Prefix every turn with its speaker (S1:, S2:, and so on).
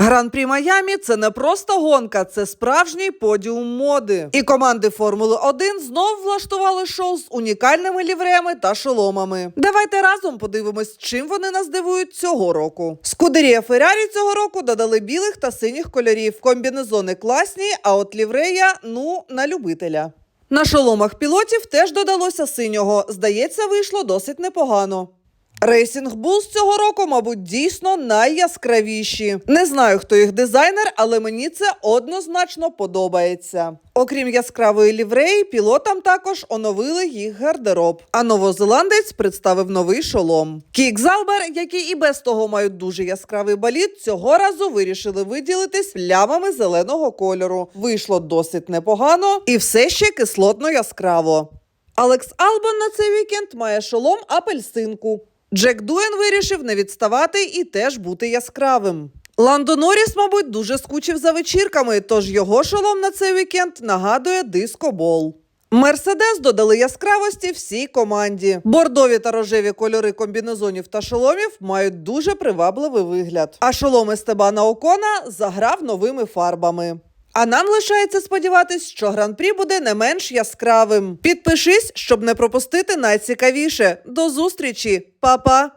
S1: Гран-прі Майамі це не просто гонка, це справжній подіум моди. І команди Формули 1 знов влаштували шоу з унікальними лівреями та шоломами. Давайте разом подивимось, чим вони нас дивують цього року. Скудерія Феррарі цього року додали білих та синіх кольорів. Комбінезони класні, а от ліврея ну на любителя. На шоломах пілотів теж додалося синього. Здається, вийшло досить непогано. Рейсінг Булс цього року, мабуть, дійсно найяскравіші. Не знаю, хто їх дизайнер, але мені це однозначно подобається. Окрім яскравої лівреї, пілотам також оновили їх гардероб. А новозеландець представив новий шолом. Кік Залбер, які і без того мають дуже яскравий болід, цього разу вирішили виділитись плямами зеленого кольору. Вийшло досить непогано і все ще кислотно яскраво. Алекс Албон на цей вікенд має шолом апельсинку. Джек Дуен вирішив не відставати і теж бути яскравим. Ландо Норріс, мабуть, дуже скучив за вечірками, тож його шолом на цей вікенд нагадує дискобол. Мерседес додали яскравості всій команді. Бордові та рожеві кольори комбінезонів та шоломів мають дуже привабливий вигляд. А шолом Естебана Окона заграв новими фарбами. А нам лишається сподіватись, що гран-прі буде не менш яскравим. Підпишись, щоб не пропустити найцікавіше. До зустрічі, Па-па!